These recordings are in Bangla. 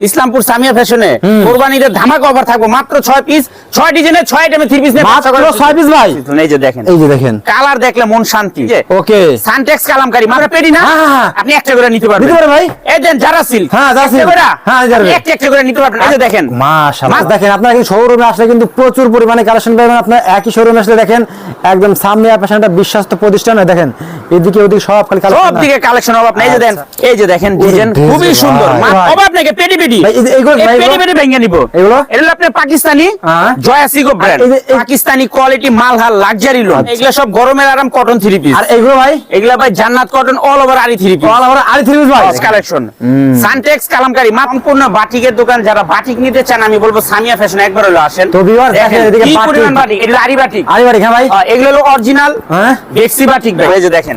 ইসলামপুর সামিয়া ফ্যাশনে। কোরবানিদের ধামাকা অফার থাকব। মাত্র ছয় পিস ছয় ডিজাইনের ছয় আইটেমে থ্রি পিস মাত্র ছয় piece ভাই? এই যে দেখেন। এই যে দেখেন। কালার দেখলে মন শান্তি। ওকে। সানটেক্স কালামকারি মাত্র পেডি না? হ্যাঁ, হ্যাঁ। আপনি একটা করে নিতে পারবেন। নিতে পারে ভাই? এই দেন যারা সিল হ্যাঁ, জারা silk। হ্যাঁ, silk। একটা একটা করে নিতে পারবেন। এই যে দেখেন। মাশাআল্লাহ। দেখেন আপনারা কিন্তু শোরুমে আসলে কিন্তু প্রচুর পরিমাণে কালেকশন পাবেন। আপনার একই শোরুমে আসলে দেখেন একদম আপনার একটা বিশ্বস্ত প্রতিষ্ঠান হয়। দেখেন এদিকে ওদিকে সব খালি সব দিকে কালেকশন অভাব নেই। এই যে দেন এই যে দেখেন ডিজাইন খুবই সুন্দর। মা- অভাব নাকি পেডি পেডি ভাই, এই যে এগুলো- পেডি পেডি ভেঙে নিব। এগুলো? এটা আপনার পাকিস্তানি হ্যাঁ। জয়াসিগো ব্র্যান্ড এই যে- এই- Pakistani quality Malhar luxury lawn আচ্ছা। এগুলো সব গরমের আরাম কটন থ্রি পিস আর এগুলো ভাই? এগুলা ভাই Jannat cotton all over aari three piece all over aari three ভাই? কালেকশন সানটেক্স কালামকারী মা সম্পূর্ণ বাটিকের দোকান। যারা বাটিক নিতে চান আমি বলব সামিয়া ফ্যাশন একবার হলো আসেন। তো viewers দেখেন এদিকে বাটিক। পরিমাণ এগুলো আরি বাটিক। আরি বাড়ি হ্যাঁ ভাই। এগুলো হলো অরিজিনাল হ্যাঁ? বেক্সি বাটিক ভাই। এই যে দেখেন।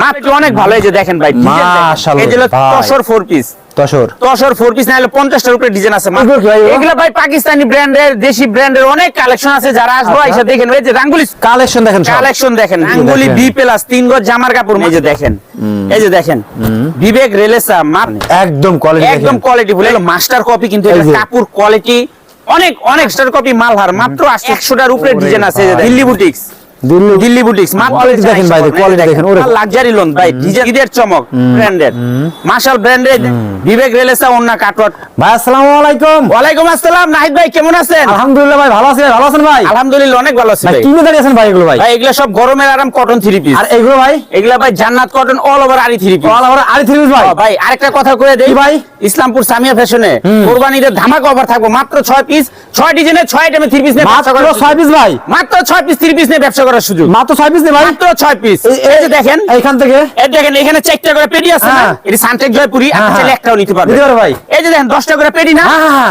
মাপটি অনেক ভালো এই যে দেখেন ভাই design মাশাআল্লাহ এই যে Tussar four piece Tussar. Tussar piece না হলে পঞ্চাশটার উপরে ডিজাইন আছে। এগুলো ভাই? এগুলো? এগুলো ভাই পাকিস্তানি ব্র্যান্ডের দেশি ব্র্যান্ডের অনেক কালেকশন আছে। যারা আসব। এসে দেখেন এই যে রাঙ্গুলি কালেকশন দেখেন কালেকশন দেখেন আঙ্গুলি বি প্লাস তিন গজ জামার কাপড় এই যে দেখেন। এই যে দেখেন। বিবেক রেলেসা একদম কোয়ালিটি একদম কোয়ালিটি মাস্টার কপি কিন্তু। কাপড় কোয়ালিটি অনেক অনেক স্টার কপি মালহার। মাত্র একশোটার উপরে ডিজাইন আছে। Delhi boutiques Delhi Delhi boutiques Quality দেখেন ভাই, quality দেখেন, ওরে। লাক্সারি লোন ভাই ডিজাইন ঈদের চমক ব্র্যান্ডেড মার্শাল ব্র্যান্ডেড বিবেক রেলেসা কাটওয়াট ভাই আসসালামু আলাইকুম। ওয়ালাইকুম আসসালাম নাহিদ ভাই কেমন আছেন? আলহামদুলিল্লাহ ভাই ভালো আছেন ভালো আছেন ভাই? আলহামদুলিল্লাহ অনেক ভালো আছি ভাই কি মেধারি আছেন ভাই এগুলো ভাই? ভাই এগুলা সব গরমের আরাম কটন থ্রি পিস আর এগুলো ভাই? এগুলা ভাই Jannat cotton all over aari three piece all over aari three ভাই। ভাই আরেকটা কথা করে দেই। ভাই? ইসলামপুর সামিয়া ফ্যাশনে কোরবানিদের ধামাকা অফার থাকব মাত্র ছয় পিস ছয় ডিজাইনের ছয় আইটেমে থ্রি পিস নিয়ে মাত্র করার ছয় পিস ভাই। মাত্র ছয় পিস থ্রি পিস নিয়ে ব্যবসা করার সুযোগ মাত্র ছয় পিস ভাই মাত্র ছয় পিস এই- যে দেখেন এইখান থেকে এই দেখেন এখানে চারটা করে পেডি আছে না হ্যাঁ। সানটেক জয়পুরি আপনি হ্যাঁ, চাইলে হ্যাঁ। একটাও নিতে পারবেন নিতে ভাই। এই যে দেখেন দশটা করে পেডি না।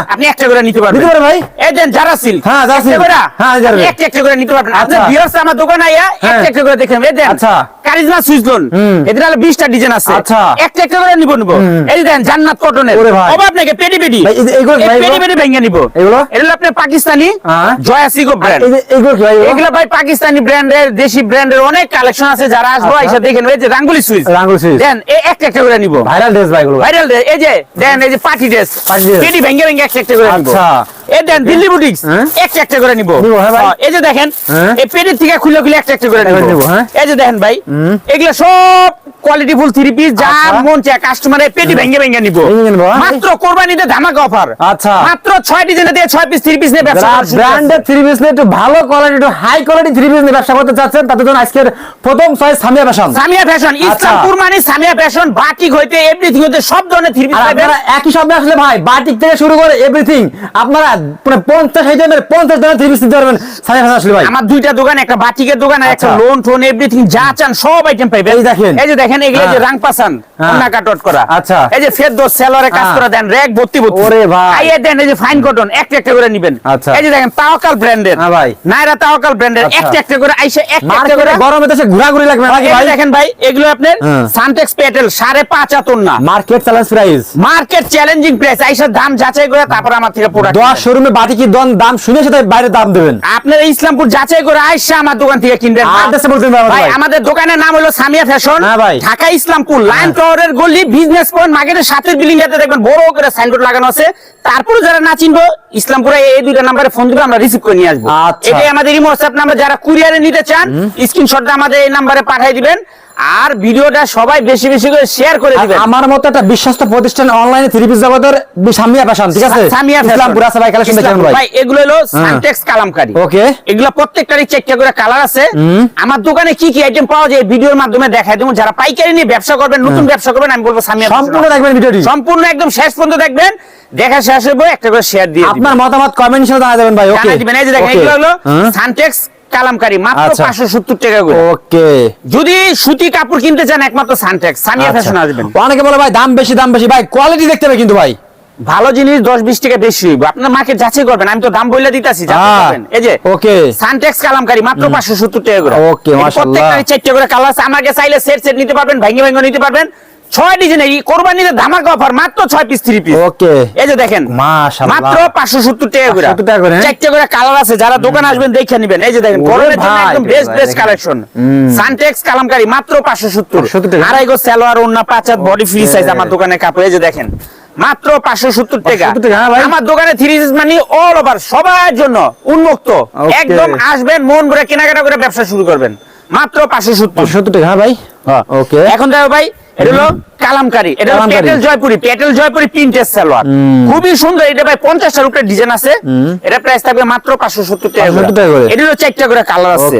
আপনি একটা করে নিতে পারবেন নিতে ভাই। এই দেন সিল হ্যাঁ, জারা। হ্যাঁ, জারা একটা একটা করে নিতে পারবেন আপনার আচ্ছা। ভিউয়ার্স আমার দোকানে আইয়া। একটা একটা করে দেখেন এই দেন আচ্ছা। কারিজমা সুইচ লোন হুম। এদের হলো 20টা ডিজাইন আছে আচ্ছা। একটা একটা করে নিব নিব এই দেন জান্নাত কটনের ওরে ভাই। অভাব নাকি পেডি পেডি ভাই, এই এগুলো- ভাই, পেডি পেডি ভেঙে নিব এগুলো? এটা হলো আপনার পাকিস্তানি। জয়াসিগো ব্র্যান্ড এগুলো ভাই এগুলো? এগুলো ভাই পাকিস্তানি ব্র্যান্ডের দেশি ব্র্যান্ডের অনেক কালেকশন আছে যারা আসব আচ্ছা। এসে দেখেন এই যে রাঙ্গুলি সুইচ রাঙ্গুলি সুইচ। দেন এই একটা একটা করে নিব ভাইরাল ড্রেস ভাইরাল এই যে দেন এই যে পার্টি ড্রেস Party dress। পেটি ভেঙে ভেঙে একটা একটা করে নিব আচ্ছা। এই দেন দিল্লি বুটিক্স হ্যাঁ? একটা একটা করে নিব হ্যাঁ। হ্যাঁ, এই যে দেখেন? এই পেটের থেকে খুলে খুলে একটা একটা করে নিব? এই যে দেখেন ভাই এগুলো সব কোয়ালিটি ফুল থ্রি পিস যা আচ্ছা। মন চায় কাস্টমারের পেটি ভেঙে ভেঙে নিব হ্যাঁ? মাত্র কোরবানিতে ধামাকা অফার আচ্ছা। মাত্র ছয় ডিজাইনে দিয়ে ছয় পিস থ্রি পিস নিয়ে ব্যবসা। ব্র্যান্ডেড থ্রি পিস নিয়ে একটু ভালো কোয়ালিটি একটু হাই কোয়ালিটি থ্রি পিস নিয়ে ব্যবসা করতে চাচ্ছেন তাদের জন্য আজকের প্রথম choice Samia fashion Samia fashion Islampur মানে সামিয়া ফ্যাশন বাটিক হইতে এভরিথিং হইতে সব ধরনের থ্রি পিস আপনারা একই আসলে ভাই বাটিক থেকে শুরু করে এভরিথিং আপনারা মানে পঞ্চাশ আইটেমের পঞ্চাশ ধরনের থ্রি পিস নিতে পারবেন সামিয়া ফ্যাশন আসলে ভাই আমার দুইটা দোকান একটা বাটিকের দোকান আর একটা আচ্ছা। লোন টোন এভরিথিং যা চান সব আইটেম পাইবেন এই দেখেন। এই যে দেখেন এগুলো যে হ্যাঁ। রাং পাসান হ্যাঁ। কন্যা কাটট করা আচ্ছা। এই যে ফেদ সেলরে কাজ হ্যাঁ। করা দেন র‍্যাক ভর্তি ভর্তি ওরে ভাই। আইয়ে দেন এই যে ফাইন কটন একটা একটা করে নেবেন আচ্ছা। এই যে দেখেন তাওয়াকাল ব্র্যান্ডের হ্যাঁ ভাই। নাইরা তাওয়াকাল ব্র্যান্ডের আচ্ছা। একটা একটা করে আইসে একটা একটা করে গরমে দেশে ঘোরাঘুরি লাগবে নাকি ভাই দেখেন ভাই এগুলো আপনার। সানটেক্স পেটেল সাড়ে পাঁচ আতন না market challenge price market challenging price দাম যাচাই করে তারপর আমার থেকে প্রোডাক্ট দশ শোরুমে বাটিকি দন দাম শুনে সাথে বাইরে দাম দেবেন আপনারা ইসলামপুর যাচাই করে আইসা আমার দোকান থেকে কিনবেন। আমাদের দোকানের নাম হলো সামিয়া ফ্যাশন হ্যাঁ ভাই। ঢাকা ইসলামপুর লাইন টাওয়ারের গলি বিজনেস পয়েন্ট মার্কেটের সাথে বিল্ডিং যাতে দেখবেন বড় করে সাইনবোর্ড লাগানো আছে। তারপরে যারা না চিনবো ইসলামপুরে এই দুইটা নাম্বারে ফোন দিবে আমরা রিসিভ করে নিয়ে আসব। আচ্ছা। এটাই আমাদের ইমো হোয়াটসঅ্যাপ নাম্বার যারা কুরিয়ারে নিতে চান স্ক্রিনশটটা আমাদের এই নাম্বারে পাঠিয়ে দিবেন। আর ভিডিওটা সবাই বেশি বেশি করে শেয়ার করে দিবেন। আমার মতো একটা বিশ্বস্ত প্রতিষ্ঠান অনলাইনে থ্রি পিস জগতের সামিয়া ফ্যাশন ঠিক আছে? সামিয়া ফ্যাশন। আছে ভাই কালেকশন দেখেন ভাই। ভাই এগুলো হলো সানটেক্স কালামকারী। ওকে এগুলো প্রত্যেকটারই চেকটা করে কালার আছে। আমার দোকানে কি কি আইটেম পাওয়া যায় ভিডিওর মাধ্যমে দেখাই দেবো। যারা পাইকারি নিয়ে ব্যবসা করবেন নতুন ব্যবসা করবেন আমি বলব সামিয়া সম্পূর্ণ দেখবেন ভিডিওটি। সম্পূর্ণ একদম শেষ পর্যন্ত দেখবেন। দেখা শেষ হবে একটা করে শেয়ার দিয়ে আপনার মতামত কমেন্ট হিসেবে জানা যাবেন ভাই ওকে জানাই দিবেন। এই যে দেখেন এগুলো হলো সানটেক্স কালামকারী মাত্র আচ্ছা। পাঁচশো সত্তর টাকা করে। ওকে। যদি সুতি কাপড় কিনতে চান একমাত্র সানটেক্স আচ্ছা। ফ্যাশন আসবেন। অনেকে বলে ভাই দাম বেশি দাম বেশি। ভাই কোয়ালিটি দেখতে হবে কিন্তু ভাই। ভালো জিনিস দশ বিশ টাকা বেশি হইব। আপনার মার্কেট যাচাই করবেন। আমি তো দাম বলে দিতেছি এই যে ওকে। সানটেক্স কালামকারী মাত্র পাঁচশো সত্তর টাকা করে। মাশাআল্লাহ। চারটে করে কালার আছে। আমাকে চাইলে সেট সেট নিতে পারবেন ভেঙে ভেঙে নিতে পারবেন। ছয় ডিজাইনের এই কোরবানিতে ধামাকা অফার মাত্র ছয় পিস থ্রি পিস ওকে। এই যে দেখেন মাত্র পাঁচশো সত্তর টাকা করে। টাকা করে, হ্যাঁ? চারটে করে কালার আছে যারা দোকান আসবেন দেখে নিবেন। এই যে দেখেন গরমের জন্য একদম best best collection Suntex Kalamkari মাত্র পাঁচশো সত্তর। 570 টাকা। আড়াই গো সালোয়ার ওন্না পাঁচ হাত বডি ফ্রি সাইজ আমার দোকানে কাপড়। এই যে দেখেন মাত্র পাঁচশো সত্তর টাকা। 570 টাকা, হ্যাঁ ভাই। আমার দোকানে থ্রি পিস মানে অল ওভার সবার জন্য উন্মুক্ত। একদম আসবেন মন ভরে কেনাকাটা করে ব্যবসা শুরু করবেন। মাত্র পাঁচশো সত্তর। সত্তর টাকা হ্যাঁ ভাই। ওকে। এখন দেখো ভাই এটা হলো কালামকারি। এটা petal Jaipuri. Petal Jaipuri printed salwar. খুবই সুন্দর। এটা ভাই পঞ্চাশটার উপরে ডিজাইন আছে। এটা প্রাইস থাকবে মাত্র পাঁচশো সত্তর টাকা 570 টাকা করে। চারটা করে কালার আছে।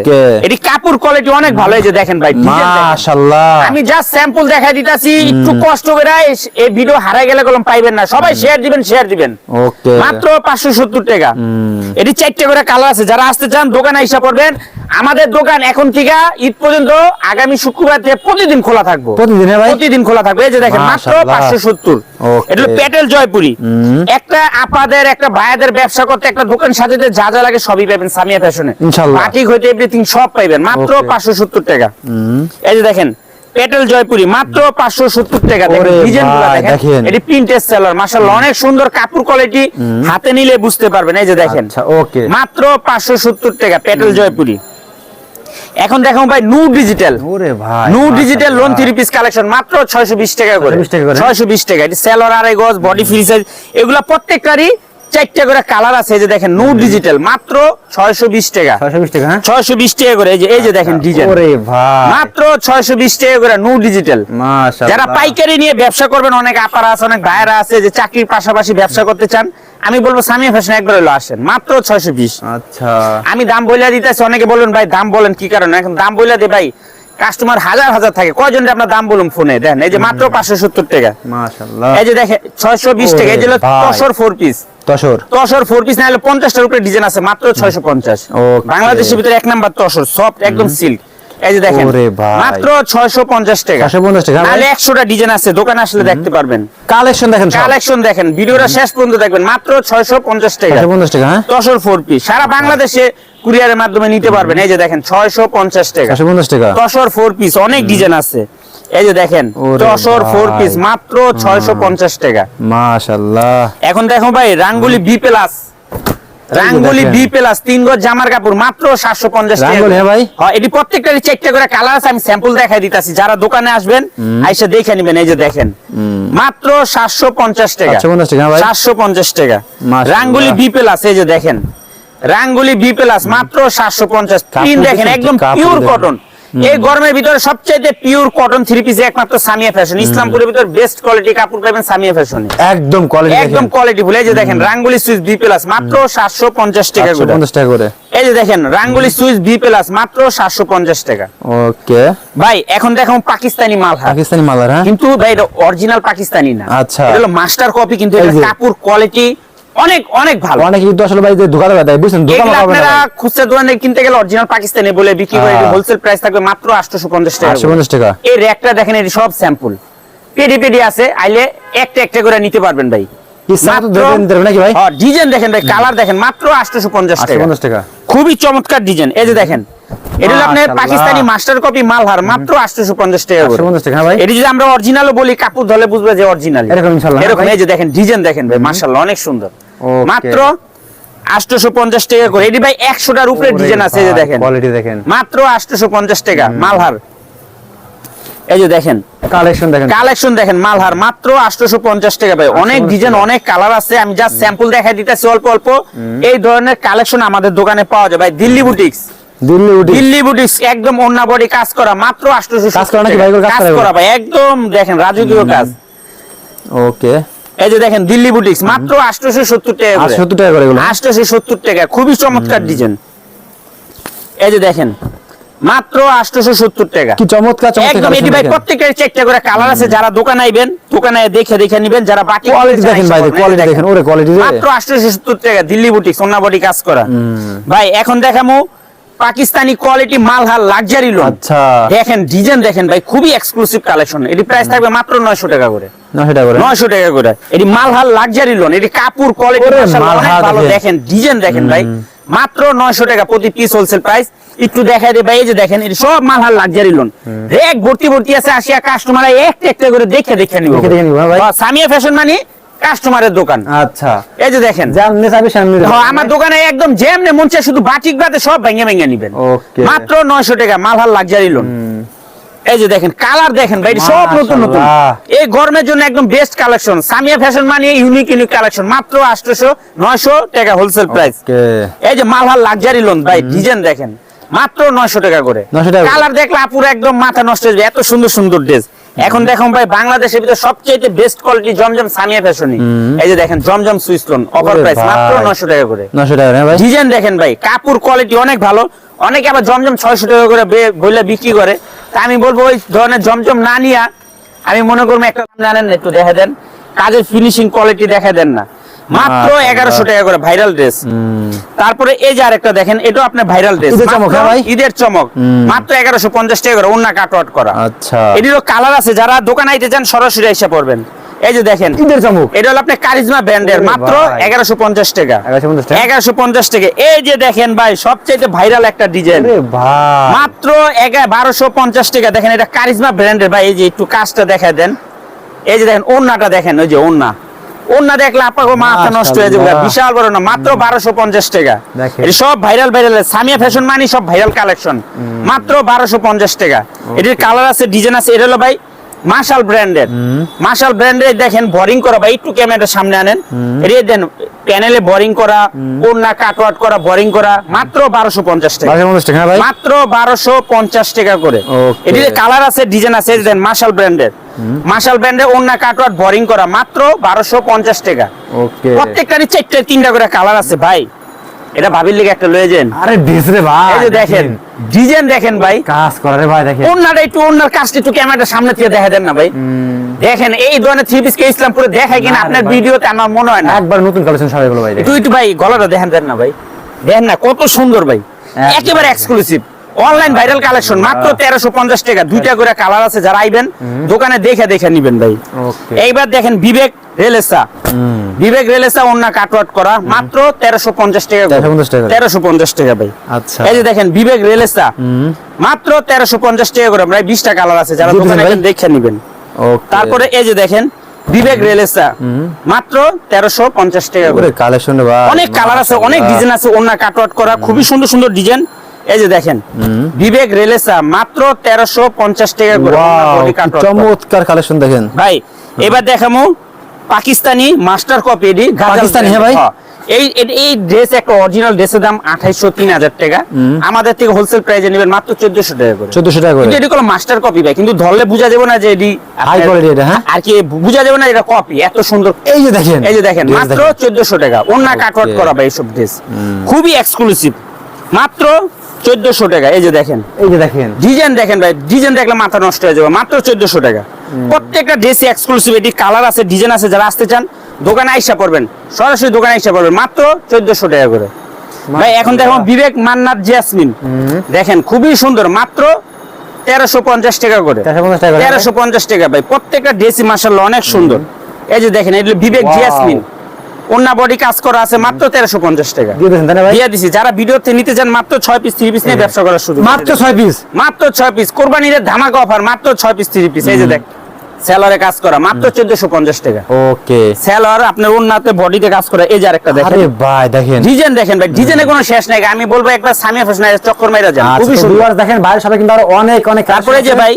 এটি কাপড় কোয়ালিটি অনেক ভালো। এই যে দেখেন ভাই মাশাআল্লাহ। আমি জাস্ট স্যাম্পল দেখাই দিতাছি। একটু কষ্ট করে এই- ভিডিও হারাই গেলে কলম পাইবেন না। সবাই শেয়ার দিবেন শেয়ার দিবেন। ওকে। মাত্র পাঁচশো সত্তর টাকা। এটি চারটে করে কালার আছে। যারা আসতে চান দোকানে এসে পড়বেন। আমাদের দোকান এখন থেকে ঈদ পর্যন্ত আগামী শুক্রবার থেকে প্রতিদিন খোলা থাকব। প্রতিদিন প্রতিদিন খোলা থাকবে এই যে দেখেন মাত্র মাশাআল্লাহ। পাঁচশো সত্তর। Okay. এটা হলো পেটেল জয়পুরি একটা আপাদের একটা ভাইয়াদের ব্যবসা করতে একটা দোকান সাজাতে যা যা লাগে সবই পাবেন সামিয়া ফ্যাশনে। ইনশাআল্লাহ। বাটিক হইতে এভরিথিং সব পাইবেন মাত্র Okay. পাঁচশো সত্তর টাকা। এই যে দেখেন পেটেল জয়পুরি মাত্র পাঁচশো সত্তর টাকা। দেখেন। এটি প্রিন্টেড সেলার মাশাআল্লাহ। অনেক সুন্দর কাপড় কোয়ালিটি হাতে নিলে বুঝতে পারবেন। এই যে দেখেন আচ্ছা মাত্র পাঁচশো সত্তর টাকা পেটেল জয়পুরি এখন দেখো ভাই নু ডিজিটাল ওরে ভাই নু digital lawn three piece collection মাত্র ছয়শো বিশ টাকা করে। 620 টাকা টাকা। সেলর আড়াই গজ বডি ফ্রি সাইজ এগুলা প্রত্যেকটারই চারটা করে কালার আছে। এই যে দেখেন নু ডিজিটাল মাত্র ছয়শো বিশ টাকা। ছয়শো বিশ টাকা হ্যাঁ? ছয়শো বিশ টাকা করে। এই যে এই যে দেখেন ডিজাইন ওরে ভাই। মাত্র ছয়শো বিশ টাকা করে নু ডিজিটাল মাশাআল্লাহ। যারা পাইকারি নিয়ে ব্যবসা করবেন অনেক আপারা আছে অনেক ভাইয়েরা আছে যে চাকরির পাশাপাশি ব্যবসা করতে চান আমি বলব সামিয়া ফ্যাশন একবার হলো আসেন মাত্র ছয়শো বিশ। আচ্ছা। আমি দাম বইলা দিতেছি অনেকে বলবেন ভাই দাম বলেন কি কারণে? এখন দাম বইলা দে ভাই কাস্টমার হাজার হাজার থাকে কয়জন আপনার দাম বলুন ফোনে দেন এই যে মাত্র পাঁচশো সত্তর টাকা। এই যে দেখেন ছয়শো বিশ টাকা এই যে। Tussar four piece tussar. Tussar four piece না হলে পঞ্চাশটার উপরে ডিজাইন আছে মাত্র ছয়শো পঞ্চাশ। বাংলাদেশের ভিতরে এক নাম্বার তসর সফট একদম সিল্ক এই যে দেখেন মাত্র ছয়শো পঞ্চাশ টাকা। 650 ডিজাইন আছে দোকানে আসলে দেখতে পারবেন। কালেকশন দেখেন কালেকশন দেখেন ভিডিওটা শেষ পর্যন্ত দেখবেন মাত্র ছয়শো পঞ্চাশ টাকা। হ্যাঁ? পিস সারা বাংলাদেশে কুরিয়ারের মাধ্যমে নিতে পারবেন। এই যে দেখেন ছয়শো পঞ্চাশ টাকা। পিস অনেক ডিজাইন আছে। এই যে দেখেন তসর ফোর পিস মাত্র ছয়শো পঞ্চাশ টাকা। মাশাআল্লাহ এখন দেখো ভাই Rangoli B plus Rangoli B plus তিন গজ জামার কাপড় মাত্র সাতশো পঞ্চাশ হ্যাঁ ভাই? হ্যাঁ, এটি প্রত্যেকটা চারটা করে কালার আছে আমি স্যাম্পল দেখাই দিতেছি। যারা দোকানে আসবেন আইসা দেখে নিবেন এই যে দেখেন। মাত্র সাতশো পঞ্চাশ টাকা। 750 টাকা, ভাই? সাতশো পঞ্চাশ টাকা। রাঙ্গুলি বি প্লাস এই যে দেখেন। রাঙ্গুলি বি প্লাস মাত্র সাতশো পঞ্চাশ। তিন দেখেন একদম পিওর কটন এই গরমের ভিতরে সবচেয়ে পিওর কটন থ্রি পিস একমাত্র সামিয়া ফ্যাশন ইসলামপুরের ভিতরে বেস্ট কোয়ালিটি কাপড় পাবেন সামিয়া ফ্যাশনে একদম কোয়ালিটি একদম কোয়ালিটি এই যে দেখেন রাঙ্গুলি সুইচ বি প্লাস মাত্র সাতশো পঞ্চাশ টাকা করে। টাকা করে। এই যে দেখেন রাঙ্গুলি সুইচ বি প্লাস মাত্র সাতশো পঞ্চাশ টাকা। ওকে। ভাই এখন দেখুন পাকিস্তানি মাল পাকিস্তানি মালার হ্যাঁ? কিন্তু ভাই এটা অরিজিনাল পাকিস্তানি না। আচ্ছা। এটা হলো মাস্টার কপি কিন্তু এটা কাপড় কোয়ালিটি অনেক অনেক ভালো। অনেকে কিন্তু আসলে ভাই যে দোকানে দেয় বুঝছেন? দোকানে আপনারা খুচরা দোকানে কিনতে গেলে অরিজিনাল পাকিস্তানি বলে বিক্রি করে হ্যাঁ। হোলসেল প্রাইস থাকবে মাত্র আটশো পঞ্চাশ টাকা আটশো করে। পঞ্চাশ টাকা। এই র্যাকটা দেখেন এটি সব স্যাম্পল পেডি পেডি আছে আইলে একটা একটা করে নিতে পারবেন ভাই। কি sample ধরে নিতে নাকি ভাই? ডিজাইন দেখেন ভাই কালার দেখেন মাত্র আটশো পঞ্চাশ আটশো টাকা পঞ্চাশ টাকা। খুবই চমৎকার ডিজাইন এই যে দেখেন এটা হলো আপনার পাকিস্তানি মাস্টার কপি মালহার মাত্র আটশো পঞ্চাশ টাকা করে। আটশো পঞ্চাশ টাকা হ্যাঁ ভাই। এটি যদি আমরা অরিজিনালও বলি কাপড় ধরে বুঝবে যে অরিজিনাল এরকম ইনশাআল্লাহ, এরকম এই যে দেখেন ডিজাইন দেখেন ভাই মাশাআল্লাহ অনেক সুন্দর. মাত্র আটশো পঞ্চাশ টাকা করে। এটি ভাই একশোটার উপরে ডিজাইন আছে যে দেখেন। কোয়ালিটি দেখেন। মাত্র আটশো পঞ্চাশ টাকা মালহার। এই যে দেখেন। কালেকশন দেখেন। কালেকশন দেখেন মালহার। মাত্র আটশো পঞ্চাশ টাকা ভাই। অনেক ডিজাইন অনেক কালার আছে। আমি জাস্ট স্যাম্পল দেখাই দিতেছি অল্প অল্প। এই ধরনের কালেকশন আমাদের দোকানে পাওয়া যায় ভাই। দিল্লি বুটিক্স দিল্লি বুটিক্স একদম অন্য বডি কাজ করা। মাত্র আটশো কাজ করা নাকি ভাই? কাজ করা করা ভাই। একদম দেখেন রাজকীয় কাজ। ওকে এই যে দেখেন দিল্লি বুটিক্স মাত্র আটশো সত্তর টাকা সত্তর টাকা করে এগুলো? সত্তর টাকা খুবই চমৎকার ডিজাইন এই যে দেখেন মাত্র আটশো সত্তর টাকা। কি চমৎকার চমৎকার একদম এটি ভাই দেখেন। প্রত্যেকটা চেকটা করে কালার আছে যারা দোকানে আইবেন দোকানে দেখে দেখে নিবেন যারা বাটি কোয়ালিটি দেখেন ভাই কোয়ালিটি দেখেন ওরে কোয়ালিটি মাত্র আটশো সত্তর টাকা দিল্লি বুটিক সোনা বডি কাজ করা। ভাই এখন দেখামু Pakistani quality Malhar luxury lawn আচ্ছা। দেখেন ডিজাইন দেখেন ভাই খুবই এক্সক্লুসিভ কালেকশন এটি প্রাইস থাকবে মাত্র নয়শো টাকা করে। নশো টাকা করে? নয়শো টাকা করে। এটি মালহার লাক্সারি লোন এটি কাপড় কোয়ালিটি ওরে মালহার ভালো। দেখেন। ডিজাইন দেখেন ভাই। মাত্র নয়শো টাকা প্রতি পিস হোলসেল প্রাইস একটু দেখাই দে ভাই এই যে দেখেন এটি সব মালহার লাক্সারি লোন রেক ভর্তি ভর্তি আছে আসিয়া কাস্টমার একটা একটা করে দেখে দেখে নিব। দেখে দেখে নিবো, হ্যাঁ ভাই। সামিয়া ফ্যাশন মানে? কাস্টমারের দোকান। আচ্ছা। এই যে দেখেন। হ্যাঁ, আমার দোকানে একদম যেমনে মন চায় শুধু বাটিক বাদে সব ভেঙে ভেঙে নিবেন। ওকে। মাত্র নয়শো টাকা মালহার লাক্সারি লোন এই যে দেখেন কালার দেখেন ভাই সব নতুন নতুন। এই গরমের জন্য একদম বেস্ট কালেকশন সামিয়া ফ্যাশন মানে ইউনিক ইউনিক কালেকশন মাত্র আটশোশো নয়শো টাকা হোলসেল প্রাইস এই যে মালহার লাক্সারি লোন ভাই ডিজাইন দেখেন। মাত্র নয়শো টাকা করে। 900 টাকা কালার দেখলে আপুর একদম মাথা নষ্ট হয়ে যাবে। এত সুন্দর সুন্দর ড্রেস এখন দেখুন ভাই বাংলাদেশের ভিতরে সবচেয়ে বেস্ট কোয়ালিটি জমজম সামিয়া ফ্যাশনই এই যে দেখেন জমজম লোন অফার প্রাইস মাত্র ভাই। নয়শো টাকা করে। 900 টাকা ভাই? ডিজাইন দেখেন ভাই কাপড় কোয়ালিটি অনেক ভালো। অনেকে আবার জমজম ছয়শো টাকা করে বইলা বিক্রি করে। তা আমি বলব ওই ধরনের জমজম না নিয়া আমি মনে করব একটা জানেন না, একটু দেখে দেন। কাজের ফিনিশিং কোয়ালিটি দেখা দেন না। মাত্র এগারোশো টাকা করে ভাইরাল ড্রেস তারপরে এই যে আরেকটা দেখেন এটাও আপনার ভাইরাল ড্রেস ঈদের চমক, হ্যাঁ মাত্র এগারোশো পঞ্চাশ টাকা করে অন্য করা। আচ্ছা। এটিরও কালার আছে যারা দোকান আইতে চান সরাসরি এসে পড়বেন। এই যে দেখেন ঈদের চমক। এটা হলো আপনার কারিজমা ব্র্যান্ডের মাত্র ভাই। এগারোশো পঞ্চাশ টাকা। 1150 এগারোশো পঞ্চাশ টাকা। এই যে দেখেন ভাই সবচেয়ে ভাইরাল একটা ডিজাইন আরে ভাই। মাত্র বারোশো পঞ্চাশ টাকা। দেখেন এটা কারিজমা ব্র্যান্ডের ভাই এই যে একটু কাজটা দেখা দেন। এই যে দেখেন ওন্নাটা দেখেন ওই যে ওন্না ওন্না দেখলে আপনাকে মাথা নষ্ট হয়ে যাবে। বিশাল বড় না মাত্র বারোশো পঞ্চাশ টাকা। এটা সব ভাইরাল ভাইরাল সামিয়া ফ্যাশন মানে সব ভাইরাল কালেকশন মাত্র বারোশো পঞ্চাশ টাকা। এটির কালার আছে ডিজাইন আছে এটা হলো ভাই মার্শাল ব্র্যান্ডের মার্শাল ব্র্যান্ডের দেখেন বোরিং করা ভাই একটু ক্যামেরাটা সামনে আনেন। এটা দেন প্যানেলে বোরিং করা ওন্না কাটওয়াট করা বোরিং করা মাত্র বারোশো পঞ্চাশ টাকা। বারোশো পঞ্চাশ টাকা হ্যাঁ ভাই। মাত্র বারোশো পঞ্চাশ টাকা করে. এটিতে কালার আছে ডিজাইন আছে দেন মার্শাল ব্র্যান্ডের মার্শাল ব্র্যান্ডের অন্য কাটওয়াট বোরিং করা মাত্র বারোশো পঞ্চাশ টাকা। ওকে প্রত্যেকটারই চারটে তিনটা করে কালার আছে ভাই। এটা ভাবির লিগে একটা লয়ে যান। আরে ডিস রে ভাই এই যে দেখেন। ডিজাইন দেখেন ভাই। কাজ করা রে ভাই দেখেন। একটু কাজটা একটু ক্যামেরাটা সামনে থেকে দেখা দেন না ভাই। দেখেন এই ধরনের থ্রি পিস কে ইসলামপুরে দেখায় কিনা আপনার ভিডিওতে আমার মনে হয় না। একবার নতুন কালেকশন সবাই গুলো ভাই একটু একটু ভাই গলাটা দেখেন দেন না ভাই। দেখেন না কত সুন্দর ভাই। একেবারে এক্সক্লুসিভ অনলাইন ভাইরাল কালেকশন মাত্র তেরোশো পঞ্চাশ টাকা। দুইটা করে কালার আছে যারা আইবেন দোকানে দেখে দেখে নিবেন ভাই। এইবার দেখেন বিবেক রেলেসা বিবেক রেলেসা অন্য কাটওয়াট করা। মাত্র তেরোশো পঞ্চাশ টাকা 1350 টাকা। টাকা ভাই। আচ্ছা। এই যে দেখেন বিবেক রেলেসা মাত্র তেরোশো পঞ্চাশ টাকা করে। প্রায় বিশটা কালার আছে। যারা দোকানে। দেখে নিবেন। ওকে। তারপরে এই যে দেখেন বিবেক রেলেসা মাত্র তেরোশো পঞ্চাশ টাকা করে। কালেকশন ভাই। অনেক কালার আছে অনেক ডিজাইন আছে অন্য কাটওয়াট করা। খুবই সুন্দর সুন্দর ডিজাইন এই যে দেখেন বিবেক রেলেসা মাত্র তেরোশো পঞ্চাশ টাকা করা। চমৎকার কালেকশন দেখেন। ভাই এবার দেখামু পাকিস্তানি মাস্টার কপি এডি পাকিস্তানি, হ্যাঁ ভাই? হ্যাঁ। এই এই- ড্রেস একটা অরিজিনাল ড্রেসের দাম আঠাইশো তিন হাজার টাকা। আমাদের থেকে হোলসেল প্রাইসে নেবেন মাত্র চোদ্দশো টাকা করে। চোদ্দশো টাকা করে। এটি কোনো মাস্টার কপি ভাই কিন্তু ধরলে বুঝা যাবে না যে এটি হাই কোয়ালিটি এটা হ্যাঁ? আর কি বুঝা যাবে না এটা কপি এত সুন্দর এই যে দেখেন। এই যে দেখেন মাত্র। চোদ্দশো টাকা। অন্য Okay. করা ভাই এইসব ড্রেস খুবই এক্সক্লুসিভ মাত্র চোদ্দশো টাকা এই যে দেখেন। এই যে দেখেন। ডিজাইন দেখেন ভাই ডিজাইন দেখলে মাথা নষ্ট হয়ে যাবে মাত্র চোদ্দশো টাকা। প্রত্যেকটা ড্রেসে এক্সক্লুসিভ এটি কালার আছে ডিজাইন আছে যারা আসতে চান দোকানে আইসা পড়বেন। সরাসরি দোকানে আইসা পড়বেন মাত্র চোদ্দশো টাকা করে। ভাই এখন দেখো বিবেক মান্নার জেসমিন দেখেন খুবই সুন্দর মাত্র তেরোশো পঞ্চাশ টাকা করে। 1350 টাকা করে, তেরোশো পঞ্চাশ টাকা ভাই প্রত্যেকটা ড্রেসই মার্শাল অনেক সুন্দর। এই যে দেখেন এটা বিবেক. জিয়াসমিন। অন্য বডি কাজ করা আছে মাত্র তেরোশো পঞ্চাশ টাকা। দিয়ে দিছি। যারা ভিডিওতে নিতে চান মাত্র ছয় পিস থ্রি পিস নিয়ে ব্যবসা করার সুযোগ। মাত্র ছয় পিস মাত্র ছয় পিস কোরবানির ধামাকা অফার মাত্র ছয় পিস থ্রি পিস এই যে দেখ সেলরে কাজ করা মাত্র চোদ্দশো পঞ্চাশ টাকা। ওকে। সেলর আপনার উন্নাতে বডিতে কাজ করা এই যে আরেকটা দেখেন। আরে ভাই দেখেন। ডিজাইন দেখেন ভাই ডিজাইনে কোনো শেষ নাই আমি বলব একবার সামিয়া চক্কর মাইরা যান আচ্ছা, খুবই সুন্দর। দেখেন বাইরে সবাই কিন্তু আরও অনেক অনেক তারপরে যে ভাই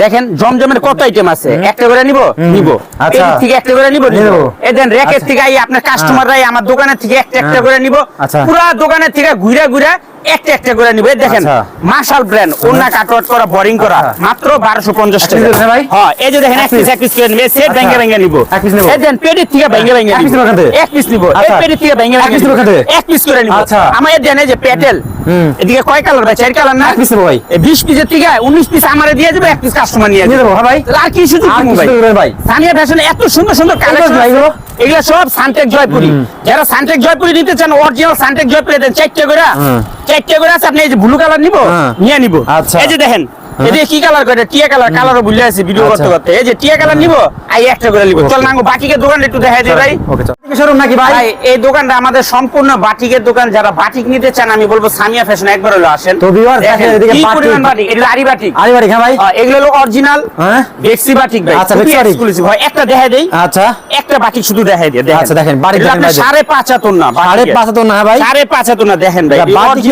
দেখেন জমজমের কত আইটেম আছে একটা করে নিব? নিব। আচ্ছা। থেকে একটা করে নিব নিব। এই দেন রেকের আচ্ছা। থেকে আই আপনার কাস্টমাররাই আমার দোকানের থেকে একটা একটা হ্যাঁ। করে নিব। আচ্ছা। পুরা দোকানের থেকে ঘুরে ঘুরে একটা একটা করে নিব। দেখেন আচ্ছা। মার্শাল ব্র্যান্ড ওনা কাটওয়াট করা বোরিং করা আচ্ছা। মাত্র 1250 এক টাকা। ভাই? হ্যাঁ এই যে দেখেন এক পিস এক পিস করে নিব। সেট আচ্ছা। ভেঙে ভেঙে নিব। এক piece নিবো? এই দেন পেটের থেকে ভেঙে ভেঙে নিব? এক পিস নিব। এই আচ্ছা। পেটের থেকে ভেঙে ভেঙে নিবো এক পিস করে নিব। আচ্ছা। আমার এই দেন এই যে পেটেল। এদিকে কয় কালার ভাই? চার কালার না? এক নেব ভাই। এই 20 পিসের থেকে 19 পিস আমারে দিয়ে যাবে এক পিস কাস্টমার নিয়ে যাবে দেবো। হ্যাঁ ভাই। আর কি সুযোগ দিবো ভাই? সানিয়া ফ্যাশনে এত সুন্দর সুন্দর কালেকশন ভাই এগুলো? সব সানটেক জয়পুরি যারা সানটেক জয়পুরি নিতে চান অরিজিনাল সানটেক জয়পুরি দেন চারটে করে হুম। চারটে করে আছে আপনি এই যে ব্লু কালার নিব হ্যাঁ। নিয়ে নিব আচ্ছা। এই যে দেখেন এই যে কি কালার করে টিয়া কালার কালারও ভুলে আছে ভিডিও করতে আচ্ছা। করতে এই যে টিয়া কালার নিব? আই একটা করে নিব চল নাঙ্গো বাকিকে দোকান একটু দেখাই দিই ভাই। শোরুম নাকি ভাই? ভাই এই দোকানটা আমাদের সম্পূর্ণ বাটিকের দোকান। যারা বাটিক নিতে চান আমি বলব সামিয়া ফ্যাশন একবার হলো আসেন। তো viewers দেখেন দেখেন এদিকে বাটিক। এটা আরি বাটিক। আরে বাড়ি হ্যাঁ ভাই। এগুলো হলো অরিজিনাল হ্যাঁ। বেক্সি বাটিক ভাই। আচ্ছা, বেক্সি বাটিক। exclusive হয় একটা দেখাই দেই। আচ্ছা। একটা বাটিক শুধু দেখাই আচ্ছা, দেখেন, বাটিক দেখেন ভাই, দেখেন। না সাড়ে পাঁচ হাত না হ্যাঁ ভাই। না দেখেন ভাই। বাটিক।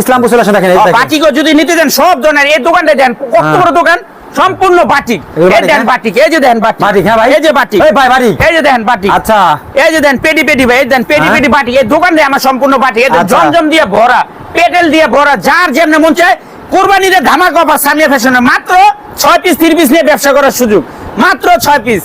ইসলামপুর চলে আসেন দেখেন এই দেখেন। বাটিকও যদি নিতে চান সব ধরনের এই দোকানটা দেন কত হ্যাঁ। বড় দোকান সম্পূর্ণ বাটিক এই বাটিক, দেন হ্যাঁ? বাটিক এই যে দেন বাটিক বাটিক, হ্যাঁ ভাই। এই যে বাটিক এই ভাই, বাটিক। এই যে দেন বাটিক আচ্ছা এই যে দেন পেডি পেডি ভাই এই দেন পেডি হ্যাঁ? পেডি বাটি এই দোকানটা আমার সম্পূর্ণ বাটি এই আচ্ছা। জমজম দিয়ে ভরা পেটেল দিয়ে ভরা যার যেমন মন চায় কোরবানিতে ধামাকা অফার ফ্যাশনে মাত্র ছয় পিস পিস নিয়ে ব্যবসা করার সুযোগ মাত্র ছয় পিস